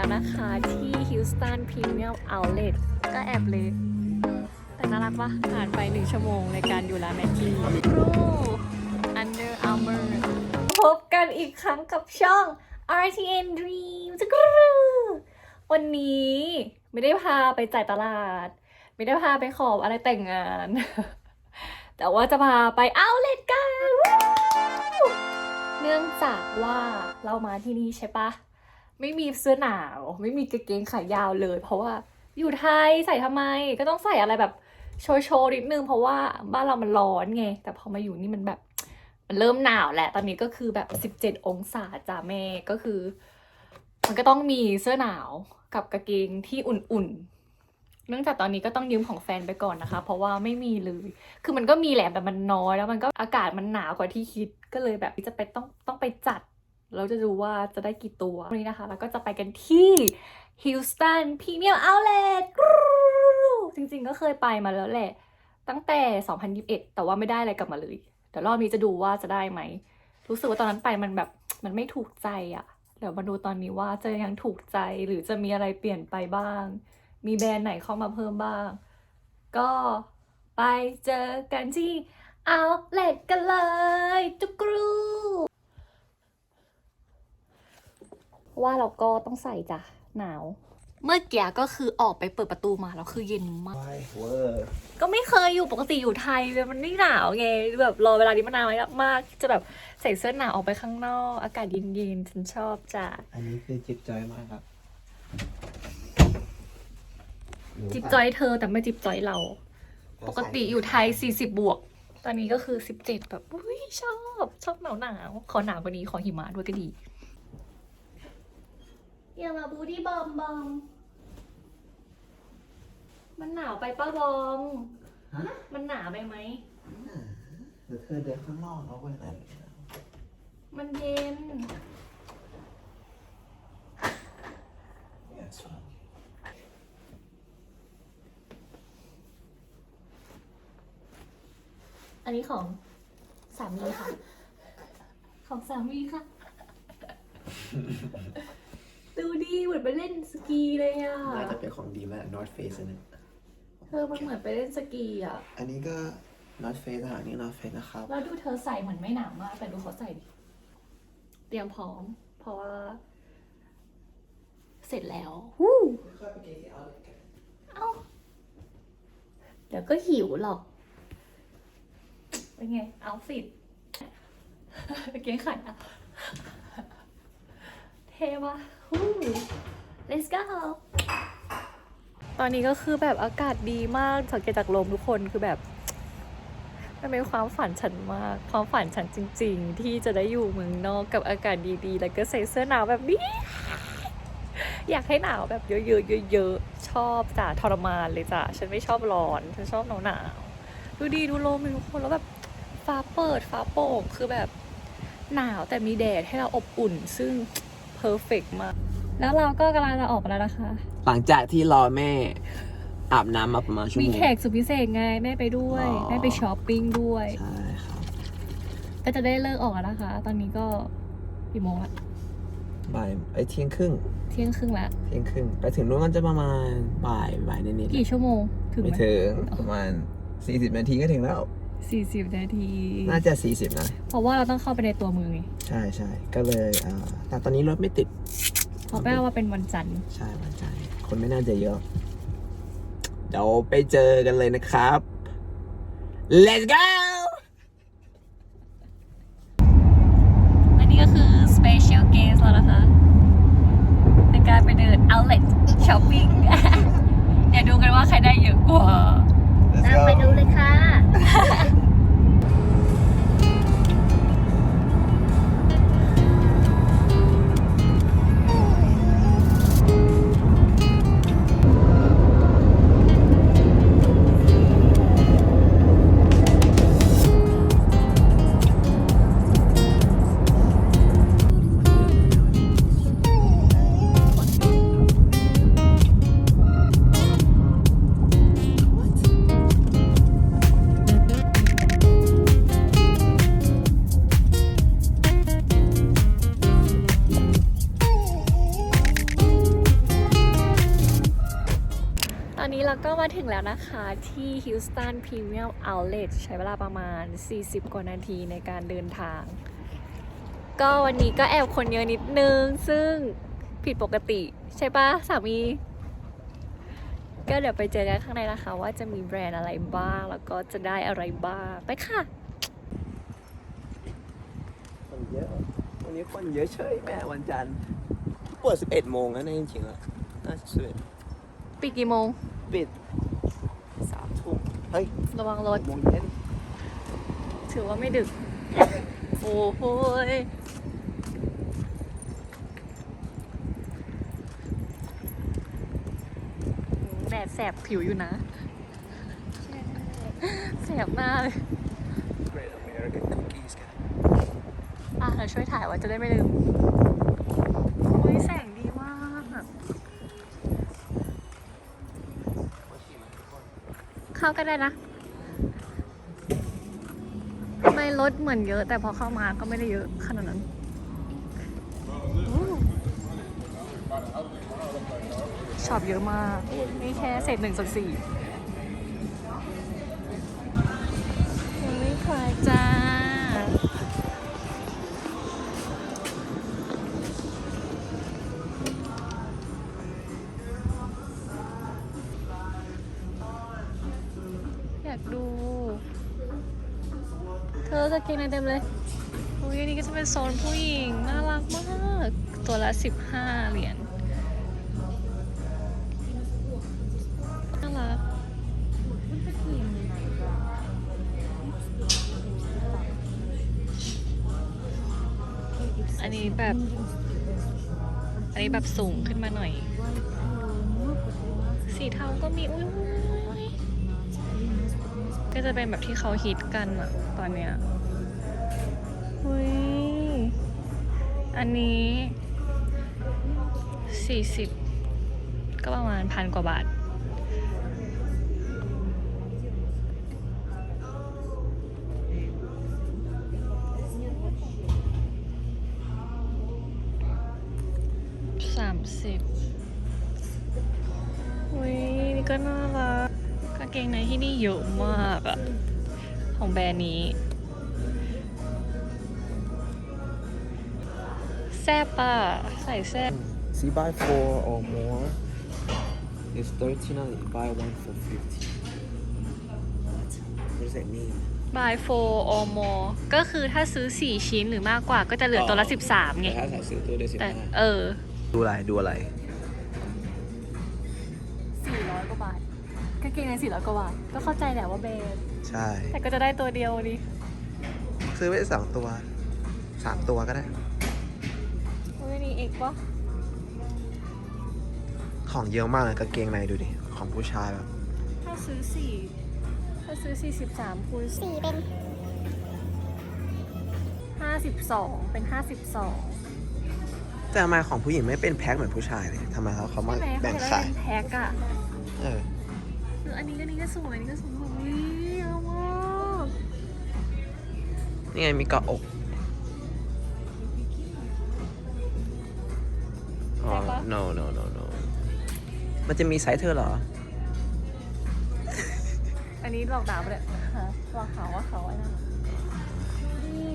แล้วนะคะที่ฮิลสตันพรีเมียมเอาเล t ก็แอบเล็กแต่น่ารักปะผ่านไปหนึ่งชั่วโมงในการอยู่ร้านแมทลีครู Under Armour พบกันอีกครั้งกับช่อง RTN Dream จะกรูวันนี้ไม่ได้พาไปจ่ายตลาด ไม่ได้พาไปขอบอะไรแต่งงาน แต่ว่าจะพาไปเอาเล t กัน เนื่องจากว่าเรามาที่นี่ใช่ปะ ไม่มีเสื้อหนาว ไม่มีกางเกงขายาวเลย เพราะว่าอยู่ไทยใส่ทำไมก็ต้องใส่อะไรแบบโชว์โชว์นิดนึงเพราะว่าบ้านเรามันร้อนไง แต่พอมาอยู่นี่มันแบบมันเริ่มหนาวแหละ ตอนนี้ก็คือแบบ 17 องศาจ้าแม่ก็คือ มันก็ต้องมีเสื้อหนาวกับกางเกงที่อุ่นๆ เนื่องจากตอนนี้ก็ต้องยืมของแฟนไปก่อนนะคะ เพราะว่าไม่มีเลย คือมันก็มีแหละแต่มันน้อยแล้วมันก็อากาศมันหนาวกว่าที่คิดก็เลยแบบจะไปต้องต้องไปจัด เราจะดูว่าจะได้กี่ตัว วันนี้นะคะแล้วก็จะไปกันที่ฮิลสตันพรีเมียมเอาเลทจริงๆก็เคยไปมาแล้วแหละ ตั้งแต่ 2021 แต่ว่าไม่ได้อะไรกลับมาเลย เดี๋ยวรอบนี้จะดูว่าจะได้ไหม รู้สึกว่าตอนนั้นไปมันแบบมันไม่ถูกใจอะเดี๋ยวมาดูตอนนี้ว่าจะยังถูกใจหรือจะมีอะไรเปลี่ยนไปบ้าง มีแบรนด์ไหนเข้ามาเพิ่มบ้าง ก็ไปเจอกันที่เอาเลทกันเลยจุกรู ว่าเราก็ต้องใส่จ้ะหนาว เมื่อกี้ก็คือออกไปเปิดประตูมาแล้วคือเย็นมากวายเวอร์ก็ไม่เคยอยู่ปกติอยู่ไทยมันไม่หนาวไงแบบรอเวลานี้มานานมากจะแบบใส่เสื้อหนาวออกไปข้างนอก อากาศเย็นๆฉันชอบจ้ะ อันนี้คือจิบจอยมากครับจิบจอยเธอแต่ไม่จิบจอยเรา ปกติอยู่ไทย 40 บวก ตอนนี้ก็คือ 17 แบบอุ้ยชอบ ชอบหนาวหนาวๆขอหนาวกว่านี้ขอหิมะด้วยก็ดี อย่ามาบูดี้บอมบอม มันหนาวไปป้าบอม ฮะมันหนาวไปไหมเดี๋ยวเธอเดินข้างนอกแล้ววันนั้นมันเย็น Yes, fine. อันนี้ของสามีค่ะ ของสามีค่ะ ดูดีเหมือนไปเล่นสกีเลยอะน่าจะเป็นของดีมาก North Face อันนี้เธอมันเหมือนไปเล่นสกีอะ อันนี้ก็ North Face อาหารนี่ North Face นะครับ แล้วดูเธอใส่เหมือนไม่หนาวมาก แต่ดูเขาใส่ดิ เตรียมพร้อม เพราะว่า เสร็จแล้ววู้เอ้าเดี๋ยวก็หิวหรอก เป็นไง เอาฟิตเก่งขันอะ เท่ปะฮู้ let's go ตอนนี้ก็คือแบบอากาศดีมากสังเกตจากลมทุกคนคือแบบมันเป็นความฝันฉันมาก ความฝันฉันจริง ๆ ที่จะได้อยู่เมืองนอกกับอากาศดีๆ แล้วก็ใส่เสื้อหนาวแบบนี้ อยากให้หนาวแบบเยอะๆเยอะๆชอบจ้ะทรมานเลยจ้ะฉันไม่ชอบร้อน ฉันชอบหนาวหนาวดูดีดูลมทุกคนแล้วแบบฟ้าเปิดฟ้าโปร่งคือแบบหนาวแต่มีแดดให้เราอบอุ่น ซึ่ง เพอร์เฟกมาก แล้วเราก็กำลังจะออกมาแล้วนะคะ หลังจากที่รอแม่อาบน้ำมาประมาณชั่วมีโมง แขกสุดพิเศษไงแม่ไปด้วย อ๋อ แม่ไปช้อปปิ้งด้วย ใช่ครับก็จะได้เลิกออกแล้วนะคะ ตอนนี้ก็กี่โมงละบ่ายไอ้ยเที่ยงครึ่งเที่ยงครึ่งละเที่ยงครึ่งไปถึงนู้นก็จะประมาณบ่ายบ่ายนิดๆ กี่ชั่วโมงถึงไม่ไหมถึงประมาณ 40 นาทีก็ถึงแล้ว สี่สิบนาที น่าจะ 40 นะ เพราะว่าเราต้องเข้าไปในตัวเมืองไงใช่ใช่ก็เลยอ่าแต่ตอนนี้รถไม่ติด เพราะแปลว่าเป็นวันจันทร์ ใช่มันใจคนไม่น่าจะเยอะ เดี๋ยวไปเจอกันเลยนะครับ let's go อันนี้ก็คือ special guest แล้วนะคะ ในการไปเดิน outlet shopping อย่าดูกันว่าใครได้เยอะกว่า let's ตาม go ไปดูเลยค่ะ เราก็มาถึงแล้วนะคะที่ Houston Premium Outlet ใช้เวลาประมาณ 40 กว่านาทีในการเดินทาง ก็วันนี้ก็แอบคนเยอะนิดนึง ซึ่งผิดปกติใช่ปะสามี ก็เดี๋ยวไปเจอกันข้างในนะคะ ว่าจะมีแบรนด์อะไรบ้าง แล้วก็จะได้อะไรบ้าง ไปค่ะคนเยอะวันนี้คนเยอะเฉยแม่วันจันทร์เปิด11โมงแล้วนะจริงๆแล้วน่าจะสิบเอ็ดปิดกี่โมง ปิดสามทุ่ม เฮ้ยระวังรหถกโมงเย็นถือว่าไม่ดึก โอ้โหยแดดแสบผิวอยู่นะ แสบหน้าเลย Great American Cookies กัน อะเราช่วยถ่ายไว้จะได้ไม่ลืมโอ้ยแสงดีมากอะ เข้าก็ได้นะไม่ลดเหมือนเยอะ แต่พอเข้ามาก็ไม่ได้เยอะขนาดนั้นช็อปเยอะมาก นี่แค่เศษหนึ่งส่วนสี่ เธอจะกินอะไรเต็มเลยอุ้ยอันนี้ก็จะเป็นโซนผู้หญิงน่ารักมาก ตัวละ 15 เหรียญน่ารักอันนี้แบบ อันนี้แบบสูงขึ้นมาหน่อย สีเทาก็มีอุ้ยก็จะเป็นแบบที่เขาฮิตกันอะตอนเนี้ย อุ้ยอันนี้สี่สิบก็ประมาณพันกว่าบาท สามสิบอุ้ยนี่ก็น่ารักกางเกงในที่นี่เยอะมากอะของแบรนด์นี้ ซ่บอะใส่แซ่บ See buy four or more is 39 buy one for 50 What What does that mean buy four or more ก็คือถ้าซื้อ 4 ชิ้นหรือมากกว่าก็จะเหลือตัวละ 13ไงแต่ถ้าใส่ซื้อตัวได้สิบแต่ห้าเออ ดูอะไรดูอะไร 400กว่าบาทกางเกงใน400กว่าบาท ก็เข้าใจแหละว่าแบรนด์ใช่ แต่ก็จะได้ตัวเดียวดิซื้อไว้สองตัวสามตัวก็ได้ อุ้ยนี่เอกปะของเยอะมากเลยกางเกงในดูดิ ของผู้ชายแบบ ถ้าซื้อ4ถ้าซื้อ43คูณสี่เป็น52เป็น52แต่ทำไมของผู้หญิงไม่เป็นแพ็คเหมือนผู้ชายเลยทำไมเขาเขามาใช่ไหมแบ่งเขาจะขาได้ยเป็นแพ็คอะเออหรืออันนี้ก็นี้ก็สวยอันนี้ก็สวยอุ้ยเอามาก นี่ไงมีเกาะอก no no no no มันจะมีไซส์เธอเหรอ อันนี้หลอกด่าปะเนี่ยฮะหลอกเขาว่าเขาไอ้นั่นนี่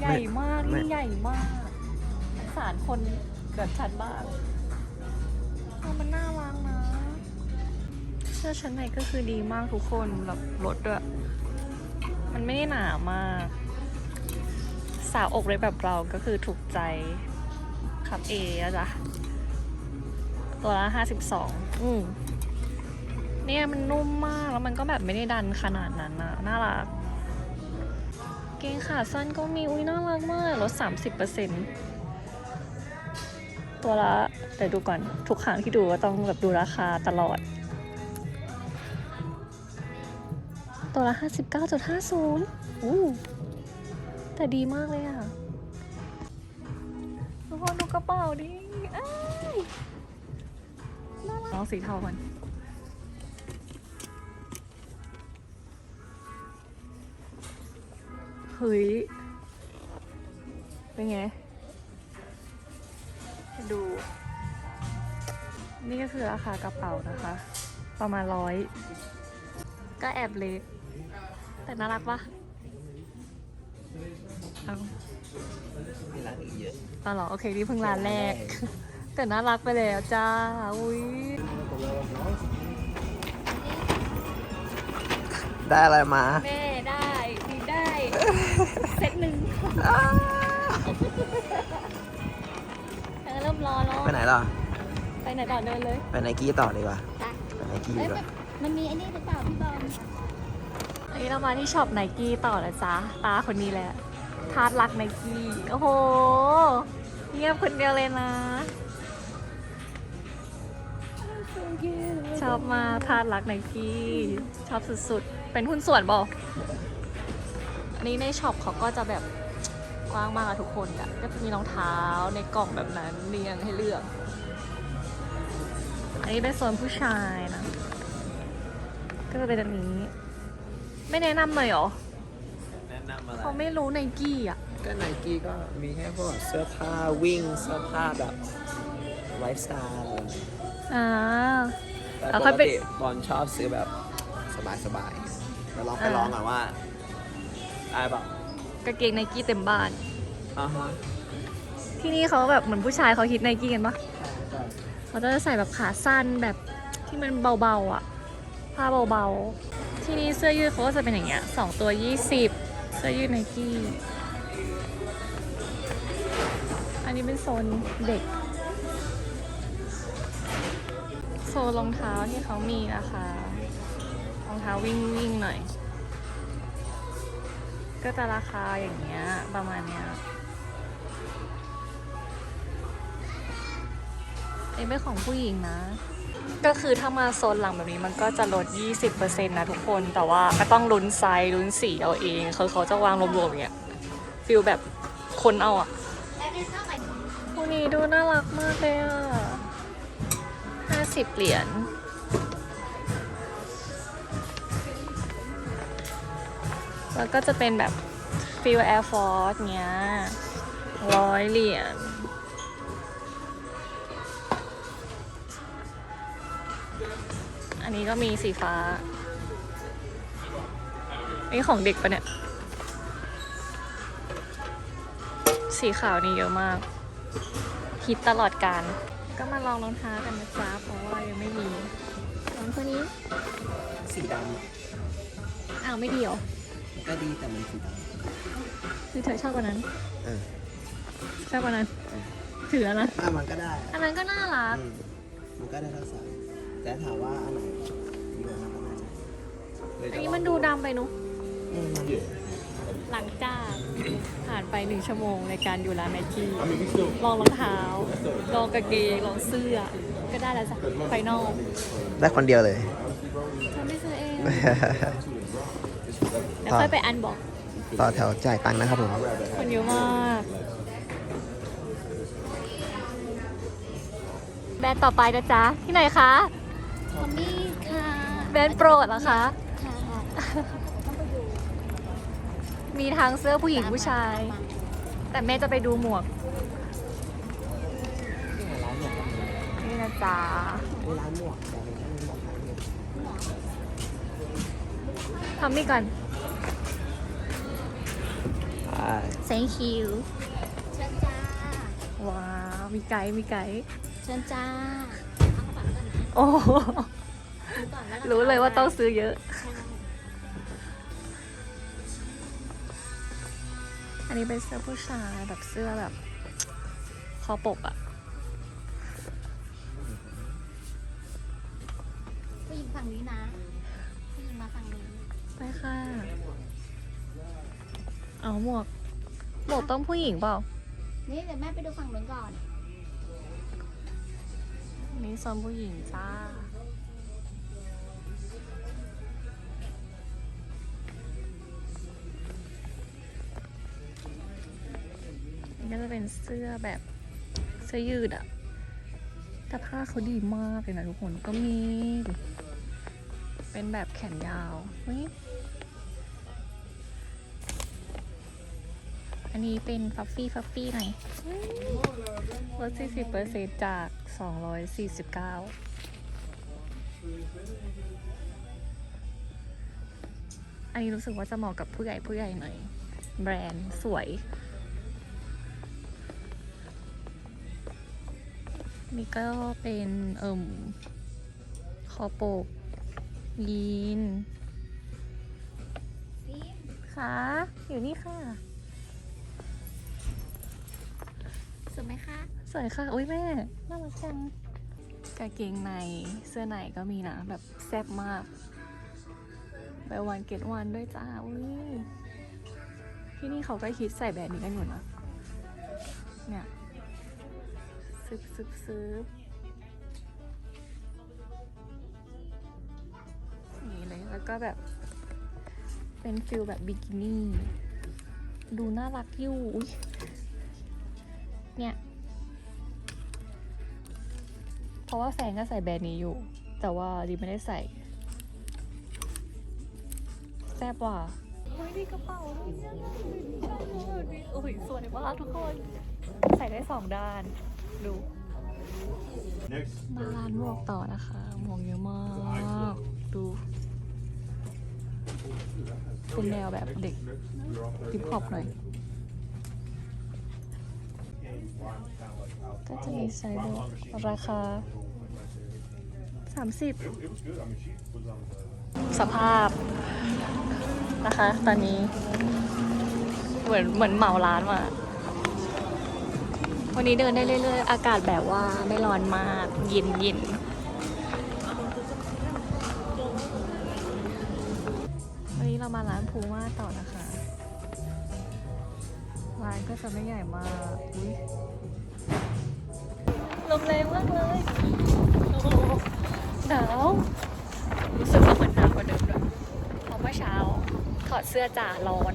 ใหญ่มาก ไม่ นี่ใหญ่มากสงสารคนแบบฉันบ้างเออมันน่ารักนะ เสื้อชั้นในก็คือดีมากทุกคนแบบลดด้วย มันไม่ได้หนามาก สาวอกเลยแบบเราก็คือถูกใจ ครับเออะจ้ะตัวละห้าสิบสองอืมเนี่ยมันนุ่มมากแล้วมันก็แบบไม่ได้ดันขนาดนั้นนะน่ารัก เกงขาสั้นก็มีอุ้ยน่ารักมากลดสามสิบเปอร์เซ็นตัวละเดี๋ยวดูก่อนทุกครั้งที่ดูก็ต้องแบบดูราคาตลอด ตัวละห้าสิบเก้าจุดห้าศูนย์อู้แต่ดีมากเลยอะทุ กคนดูกระเป๋าดิอ้ายน่ารักน้องสีเทามันเฮ้ย เป็นไง ดู นี่ก็คือราคากระเป๋านะคะ ประมาณร้อย ก็แอบเล็กแต่น่ารักปะเอา มีร้านอีกเยอะเอาเหรอโอเคนี่เพิ่งร้านแรก แต่น่ารักไปแล้วจ้า อุ้ยได้อะไรมาแม่ได้ดีได้เซตหนึ่งเออเริ่มรอแล้วไปไหนล่ะไปไหนต่อเดินเลยไปไนกี้ต่อดีกว่าจ้ะไปไนกี้เอ้ดียกว่ามันมีไอ้นี่หรือเปล่าพี่บอมอันนี้เรามาที่ช็อปไนกี้ต่อแล้วจ้าตาคนนี้แหละ ทาสรักไนกี้โอ้โห เงียบคนเดียวเลยนะ ชอบมากทาสรักไนกี้ชอบสุดๆ เป็นหุ้นส่วนบอกอันนี้ในช็อปเขาก็จะแบบกว้างมากอะทุกคนอะก็จะมีรองเท้าในกล่องแบบนั้นเรียงให้เลือก อันนี้เป็นโซนผู้ชายนะ ก็จะเป็นอันนี้ ไม่แนะนำหน่อยเหรอ นะนำอะไร เขาไม่รู้ไนกี้อะ ก็ไนกี้ก็มีแค่พวกเสื้อผ้าวิ่งเสื้อผ้าแบบไลฟ์สไตล์อ่า แต่แล้วปค่อยกไป ติบอลชอบซื้อแบบสบายๆเราลองไปอ่าลองก่อนว่าได้เปล่ากางเกงไนกี้เต็มบ้าน อ่าฮะที่นี่เขาแบบเหมือนผู้ชายเขาฮิตไนกี้กันปะใช่ใช่ เขาจะใส่แบบขาสั้นแบบที่มันเบาๆอะ ผ้าเบาๆ ที่นี่เสื้อยืดเขาก็จะเป็นอย่างเงี้ยสองตัวยี่สิบเสื้อยืดไนกี้อันนี้เป็นโซนเด็ก โซนรองเท้าที่เขามีนะคะ รองเท้าวิ่งวิ่งหน่อย ก็จะราคาอย่างเงี้ยประมาณเนี้ยอันนี้เป็นของผู้หญิงนะ ก็คือถ้ามาโซนหลังแบบนี้มันก็จะลด 20%นะทุกคน แต่ว่าก็ต้องลุ้นไซส์ลุ้นสีเอาเองคือเขาจะวางรวมๆอย่างเงี้ยฟิลแบบคนเอาอะพวกนี้ดูน่ารักมากเลยอะ50เหรียญแล้วก็จะเป็นแบบฟิลแอร์ฟอร์สเงี้ยร้อยเหรียญ นนี้ก็มีสีฟ้าอันนี้ของเด็กปะเนี่ย สีขาวนี่เยอะมาก ฮิตตลอดการ ก็มาลองรองเท้ากันนะจ๊ะเพราะว่ายังไม่มีลองตัวนี้ สีดอ้าวไม่ดีเหรอำก็ดีแต่มันสีดหรือเธอชอบกว่านั้นำเออชอบกว่านั้น ถือแล้วนะอะมันก็ได้อันนั้นก็น่ารัก อืมมันก็ได้ทั้งสอง แต่ถามว่าอันไหนดีกว่ากันก็น่าจะเลยอันจะนี้ลงมันดูดำไปเนุอืมมันหลังจากผ่านไปหนึ่งชั่วโมงในการอยู่ร้านไนกี้ลองรองเท้า ลองกางเกงลองเสื้อ ก็ได้แล้วจ้ะไฟนอลได้คนเดียวเลย ฉันไม่ซื้อเองเดี๋ยวค่อยไปอันบอกต่อแถวจ่ายตังค์นะครับผมคนเยอะมาก แบรนด์ต่อไปนะจ๊ะ ที่ไหนคะ ทอมมี่ค่ะแบรนด์โปรดเหรอคะค่ะต้องไปดูมีทั้งเสื้อผู้หญิงผู้ชาย ตมมแต่แม่จะไปดูหมวกร้านหมวกนี่นะจ๊ะร้านหมวกแต่เป็นแค่หมวกขายเนี่ยทำนี่ก่อน อ่า thank you เชิญจ้าว้าว มีไกด์มีไกด์เชิญจ้า เอากระเป๋าก่อนนะโอ้โหดูก่อนว่ารู้เลยว่าต้องซื้อเยอะใช่อันนี้เป็นเสื้อผู้ชายแบบเสื้อแบบคอปกอะผู้หญิงฝั่งนี้นะผู้หญิงมาฝั่งนี้ไปค่ะ เอาหมวก หมวกต้องผู้หญิงเปล่า นี่เดี๋ยวแม่ไปดูฝั่งนู้นก่อน นี่ซอมผู้หญิงจ้า นี่ก็จะเป็นเสื้อแบบเสื้อยืดอะแต่ผ้าเขาดีมากเลยนะทุกคน ก็มี เป็นแบบแขนยาวเฮ้ย อันนี้เป็นฟัฟฟี่ฟัฟฟี่หน่อยลด40%จาก 249อันนี้รู้สึกว่าจะเหมาะกับผู้ใหญ่ผู้ใหญ่หน่อย แบรนด์สวย นี่ก็เป็นเอิ่มคอโปกยีนค่ะ อยู่นี่ค่ะ สวยไหมคะ สวยค่ะ อุ้ยแม่น่ารักจังกางเกงในเสื้อในก็มีนะ แบบแซ่บมากไปวันเกตวันด้วยจ้าอุ้ยที่นี่เขาก็คิดใส่แบบนี้กันอยู่นะเนี่ยซึบซึบซึบนี่เลยแล้วก็แบบ เป็นฟิลแบบบิกินี่ ดูน่ารักอยู่อุ๊ย เนี่ย เพราะว่าแฟนก็ใส่แบรนด์นี้อยู่ แต่ว่าดีไม่ได้ใส่ แซ่บว่ะโอ้ยดีกระเป๋าโอ้ยสวยมากทุกคน ใส่ได้สองด้าน ดู Next มาร้านหมวกต่อนะคะหมวกเยอะมาก ดู เป็นแนวแบบเด็กฮิปฮอปหน่อย ก็จะมีไซส์เบอร์ราคา 30 สภาพนะคะ ตอนนี้ เหมือนเหมือนเหมาร้านมาวันนี้เดินได้เรื่อยๆ อากาศแบบว่าไม่ร้อนมาก เย็นเย็นวันนี้เรามาร้านพูม่าต่อนะคะ ร้านก็จะไม่ใหญ่มากอุ๊ย แรงมากเลยโอ้โหหนาวรู้สึกว่ามันหนาวกว่าเดิมด้วยเพราะเมื่อเช้าถอดเสื้อจ่าร้อน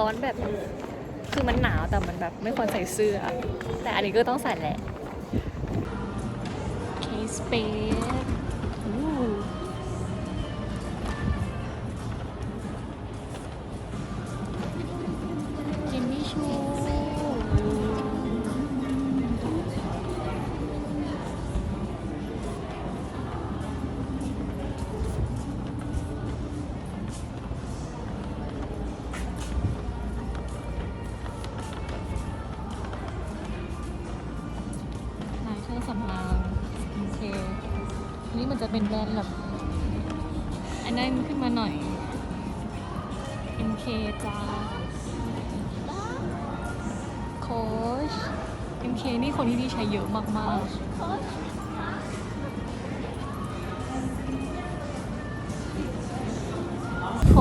ร้อนแบบคือมันหนาวแต่มันแบบไม่ควรใส่เสื้อ แต่อันนี้ก็ต้องใส่แหละ เคสเปซ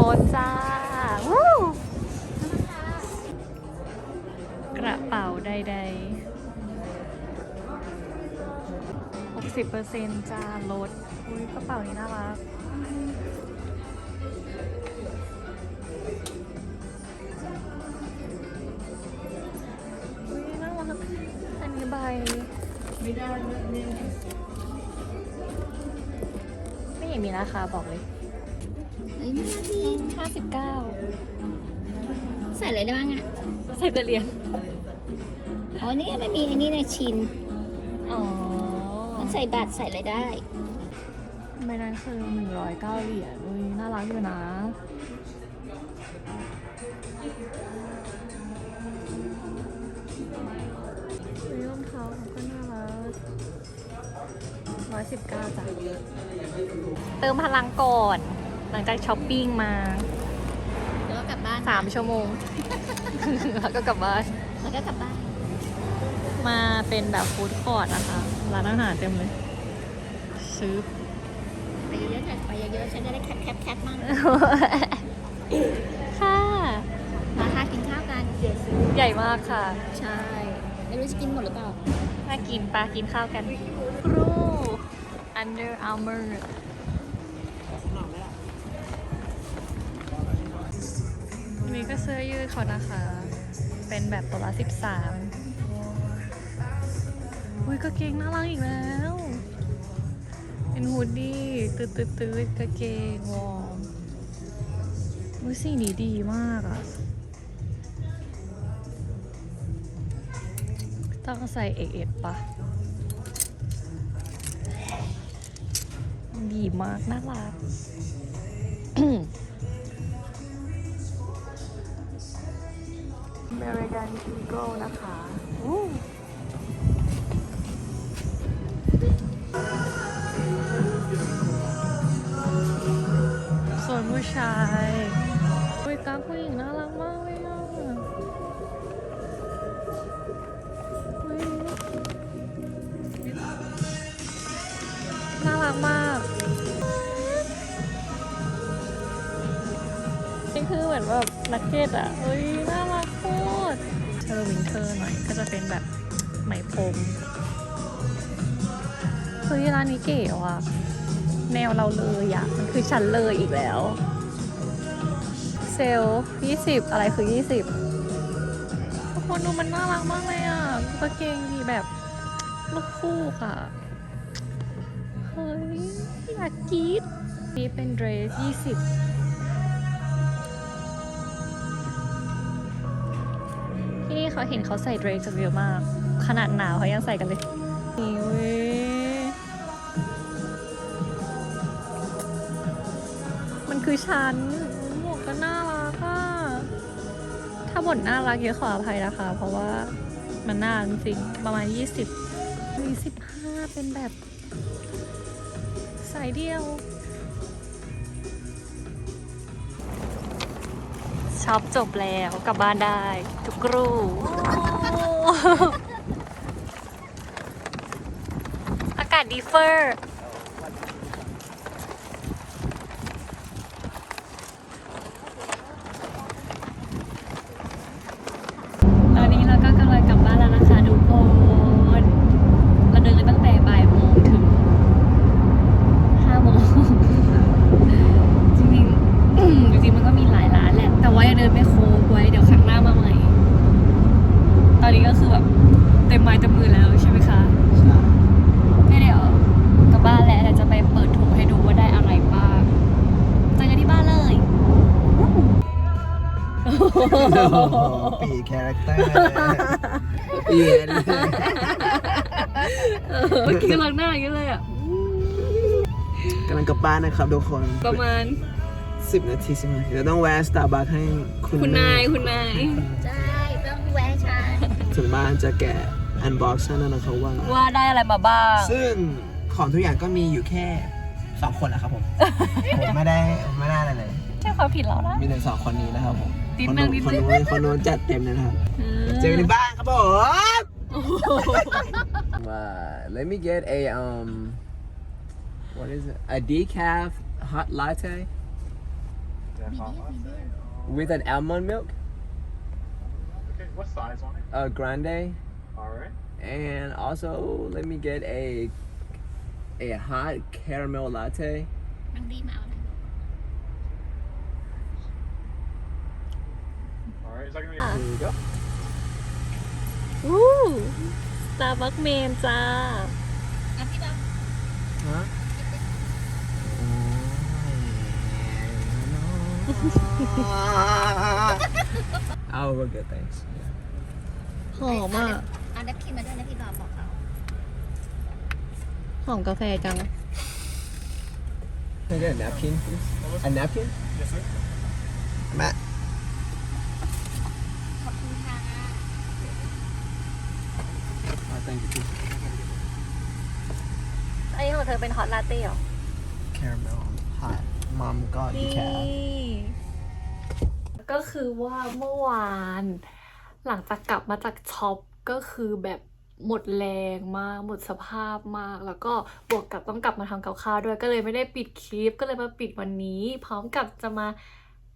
ๆโค้ชจ้า กระเป๋าใดๆ 60%จ้าลดอุ้ยกระเป๋านี้น่ารักอุ้ยน่ารักอันนี้ใบไม่เห็นมีราคาบอกเลย เฮ้ยน่ารักดี59 ใส่อะไรได้บ้างอะ ใส่แต่เหรียญอ๋อนี่ไม่มีอันนี้ในชินอ๋อมันใส่บัตรใส่อะไรได้ไม่นั้นคือ109เหรียญอุ้ยน่ารักอยู่นะอุ้ยรองเท้าเขาก็น่ารักร้อยสิบเก้าจ้ะเติมพลังก่อน หลังจากช้อปปิ้งมาแล้วก็กลับบ้านสามชั่วโมง แล้วก็กลับบ้าน แล้วก็กลับบ้าน มาเป็นแบบฟู้ดคอร์ทนะคะร้านอาหารเต็มเลยซื้อไปเยอะๆเถอะไปเยอะๆฉันจะได้แคปแคปแคปมั่งค่ะมาค่ะกินข้าวกันใหญ่มากค่ะ ใช่ไม่รู้จะกินหมดหรือเปล่าน่ากินปลากินข้าวกันครู Under Armour นี่ก็เสื้อยืดเขานะคะ เป็นแบบตัวละสิบสามอุ้ยกางเกงน่ารักอีกแล้ว เป็นฮูดดี้ตืดตืดตืดกางเกงวอร์มอุ้ยสีนี้ดีมากอะต้องใส่เอกเอปะดีมาก น่ารัก ริกันอีโก้นะคะส่วนผู้ชายบริการผู้หญิงน่ารักมากเลยอะน่ารักมาก นี่คือเหมือนแบบนักเก็ตอะเฮ้ย วินเทอร์หน่อย ก็จะเป็นแบบไหมพรมเฮ้ยร้านนี้เก๋ว่ะแนวเราเลยอะมันคือฉันเลยอีกแล้ว เซลล์20อะไรคือ20ทุกคนดูมันน่ารักมากเลยอะกางเกงดีแบบลูกฟูกอะ เฮ้ยอยากกรีดนี่เป็นเดรส20ที่นี่ เขาเห็นเขาใส่เดรสกันเยอะมาก ขนาดหนาวเขายังใส่กันเลยนี่เว้ยมันคือฉันหมวกก็น่ารักอะถ้าบ่นน่ารักเยอะขออภัยนะคะ เพราะว่ามันน่ารักจริงๆประมาณ 20มี15เป็นแบบสายเดียว ช็อปจบแล้วกลับบ้านได้ทุกรูอากาศดีเฟอร์ ตอนนี้เราก็กำลังกลับบ้านแล้วนะคะทุกคน เราเดินกันตั้งแต่บ่ายโมงถึงห้าโมง จริงๆ จริงๆ มันก็มีหลายร้านแหละ แต่ว่ายังเดินไม่โค้งไว้ เดี๋ยวครั้งหน้ามาใหม่ ตอนนี้ก็คือแบบเต็มไม้เต็มมือแล้วใช่ไหมคะไม่เดี๋ยวกลับบ้านแล้วเดี๋ยวจะไปเปิดถุงให้ดูว่าได้อะไรบ้างเจอกันที่บ้านเลย ปีคาแรคเตอร์เปลี่ยนเมื่อกี้กำลังหน้าอย่างนี้เลยอะ กำลังกลับบ้านนะครับทุกคนประมาณ 10 นาทีสิบนาทีเราต้องแวะสตาร์บัคให้คุณคุณแม่นายคุณนายใช่ต้องแวะชาถึงบ้านจะแกะอันบ็อกซ์นั่นนะครับว่า ว่าได้อะไรมาบ้าง ซึ่งของทุกอย่างก็มีอยู่แค่สองคนนะครับผม ผมไม่ได้ไม่ได้อะไรเลยใช่ความผิดเรานะมีหนึ่งสองคนนี้นะครับผม นิด คน นึ นู้ ง น นิด คน นึง นู้นคนนู้นจัดเต็มเลยนะครับ เจอกันในบ้านครับผม uh, let me get a um what is it a decaf hot latte with an almond milk Okay, what size on it? a grande Alright. and also let me get a a hot caramel latte น้องดีมาเอานะ Alright, is that gonna be there you go วู้สตาร์บัคเมนจ้า อ่ะพี่ดาว huh oh we're good thanks หอมอ่ะ เอาดับคิมมาด้วยนะพี่ดาวบอกเขา หอมกาแฟจัง Can I get a napkin, please? A napkin? Yes, sir. Matt. Oh, thank you. too. อันนี้ของเธอเป็นฮอตลาเต้เหรอ Caramel hot. Mom got นี่ decaf. ก็คือว่าเมื่อวาน หลังจากกลับมาจากช็อปก็คือแบบหมดแรงมาก หมดสภาพมาก แล้วก็บวกกับต้องกลับมาทำกับข้าวด้วยก็เลยไม่ได้ปิดคลิปก็เลยมาปิดวันนี้ พร้อมกับจะมา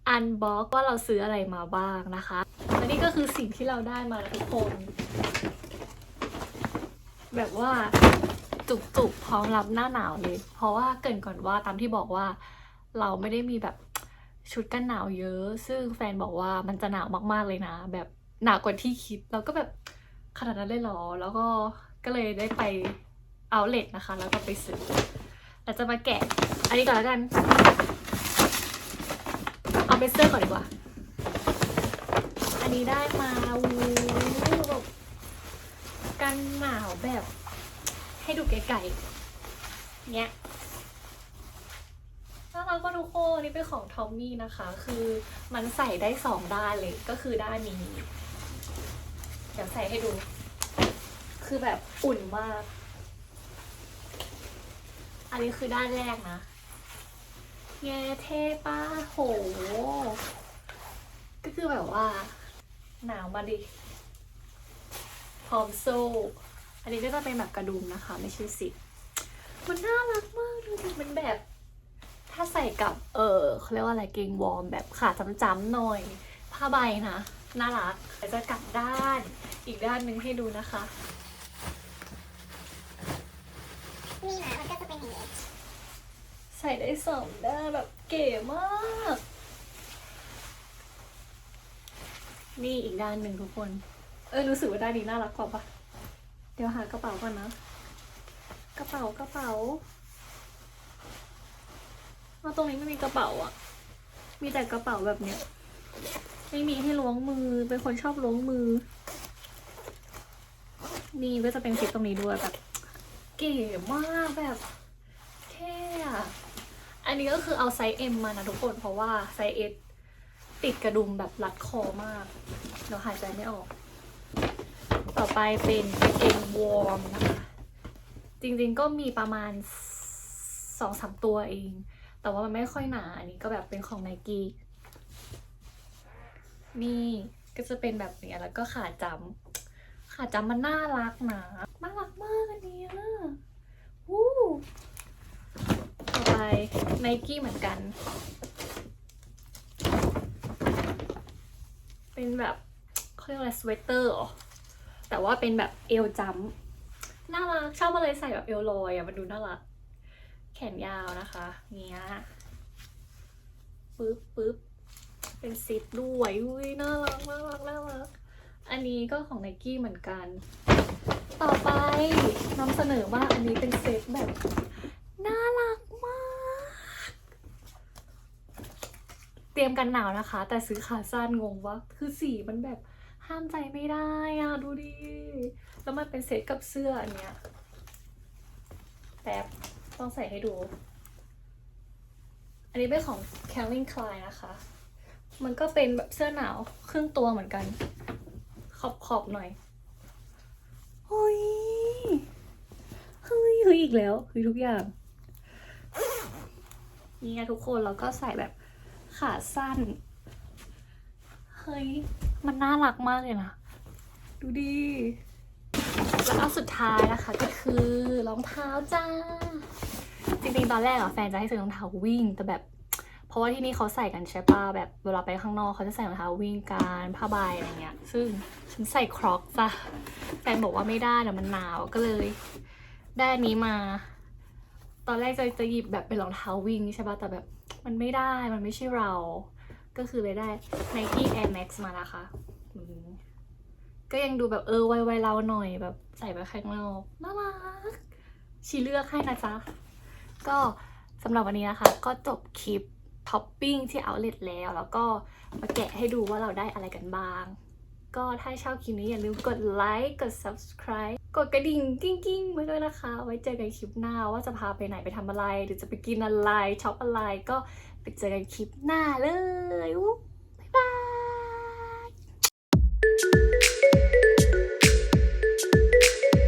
อันบ็อกว่าเราซื้ออะไรมาบ้างนะคะและนี่ก็คือสิ่งที่เราได้มานะทุกคน แบบว่าจุกๆพร้อมรับหน้าหนาวเลย เพราะว่าเกินก่อนว่าตามที่บอกว่าเราไม่ได้มีแบบชุดกันหนาวเยอะ ซึ่งแฟนบอกว่ามันจะหนาวมากๆเลยนะ แบบหนาวกว่าที่คิดเราก็แบบขนาดนั้นเลยหรอ แล้วก็ก็เลยได้ไปเอาเลทนะคะ แล้วก็ไปซื้อเราจะมาแกะ อันนี้ก่อนแล้วกัน เอาเบสเซอร์ก่อนดีกว่า อันนี้ได้มาวูแบบ กันหนาวแบบ ให้ดูไกลๆเนี้ยน่ารักก็ทุกคนนี่เป็นของทอมมี่นะคะ คือมันใส่ได้สองด้านเลยก็คือด้านนี้ เดี๋ยวใส่ให้ดู คือแบบอุ่นมาก อันนี้คือด้านแรกนะแง่เท่ป้าโห ก็คือแบบว่า หนาวมาดิ พร้อมสู้อันนี้ก็จะเป็นแบบกระดุมนะคะ ไม่ใช่สิมันน่ารักมากดูดิมันแบบ ถ้าใส่กับ เออเขาเรียกว่าอะไรเกงวอร์มแบบขาจ้ำๆหน่อยผ้าใบนะน่ารักแต่จะกลับด้านอีกด้านหนึ่งให้ดูนะคะนี่นะมันก็จะเป็นอย่างนี้ใส่ได้สองด้านแบบเก๋มาก นี่อีกด้านหนึ่งทุกคน เออรู้สึกว่าด้านนี้น่ารักกว่าปะเดี๋ยวหากระเป๋าก่อนนะ กระเป๋ากระเป๋ามาตรงนี้ไม่มีกระเป๋าอะมีแต่กระเป๋าแบบเนี้ย ไม่มีให้ล้วงมือ เป็นคนชอบล้วงมือ นี่ก็จะเป็นซิปตรงนี้ด้วยแบบ เก๋มากแบบเท่อะอันนี้ก็คือเอาไซส์ M มานะทุกคน เพราะว่าไซส์ S ติดกระดุมแบบรัดคอมากเดี๋ยวหายใจไม่ออก ต่อไปเป็นกางเกงวอร์มนะคะจริงๆก็มีประมาณสองสามตัวเอง แต่ว่ามันไม่ค่อยหนา อันนี้ก็แบบเป็นของไนกี้นี่ก็จะเป็นแบบนี้แล้วก็ขาจำขาจำมันน่ารักนะน่ารักมากอันนี้วู้ต่อไปไนกี้เหมือนกัน เป็นแบบเขาเรียกอะไรสเวตเตอร์เหรอ แต่ว่าเป็นแบบเอวจัมน่ารักชอบมาเลยใส่แบบเอวลอยอะมันดูน่ารัก แขนยาวนะคะเนี้ยปึ๊บปึ๊บเป็นซิปด้วยอุ้ยน่ารักน่ารักน่ารักอันนี้ก็ของไนกี้เหมือนกัน ต่อไปนำเสนอว่าอันนี้เป็นเซตแบบน่ารักมาก เตรียมกันหนาวนะคะ แต่ซื้อขาสั้นงงว่าคือสีมันแบบ ห้ามใจไม่ได้อะ ดูดิ แล้วมันเป็นเซตกับเสื้ออันเนี้ยแป๊บต้องใส่ให้ดู อันนี้เป็นของ Calvin Klein นะคะ มันก็เป็นแบบเสื้อหนาวครึ่งตัวเหมือนกัน ขอบขอบๆหน่อยเฮ้ยเฮ้ยเฮ้ยอีกแล้วเฮ้ยทุกอย่าง นี่ไงทุกคนแล้วก็ใส่แบบขาสั้น เฮ้ย มันน่ารักมากเลยนะ ดูดิแล้วก็สุดท้ายนะคะก็คือรองเท้าจ้า จริงๆ ตอนแรกอะแฟนจะให้ซื้อรองเท้าวิ่ง แต่แบบ เพราะว่าที่นี่เขาใส่กันใช่ป่ะแบบเวลาไปข้างนอกเขาจะใส่รองเท้าวิ่งกันผ้าใบอะไรเงี้ย ซึ่งฉันใส่ครอกจ้ะแฟนบอกว่าไม่ได้เดี๋ยวมันหนาวก็เลย ได้อันนี้มา ตอนแรกจะจะหยิบแบบเป็นรองเท้าวิ่งใช่ป่ะแต่แบบมันไม่ได้มันไม่ใช่เรา ก็คือเลยได้ Nike Air Max มานะคะ ก็ยังดูแบบเออไวๆเราหน่อยแบบใส่ไปข้างนอกน่ารักชีเลือกให้นะจ๊ะ ก็สำหรับวันนี้นะคะ ก็จบคลิปท็อปปิ้งที่เอาเล t แล้ว แล้วก็มาแกะให้ดูว่าเราได้อะไรกันบ้าง ก็ถ้าชอบคลิปนี้อย่าลืมกดไลค์กด subscribe กดกระดิ่งกิ้งกิ้งๆไว้ด้วยนะคะ ไว้เจอกันคลิปหน้าว่าจะพาไปไหนไปทำอะไร หรือจะไปกินอะไรช็อปอะไรก็ ไปเจอกันคลิปหน้าเลยอุ๊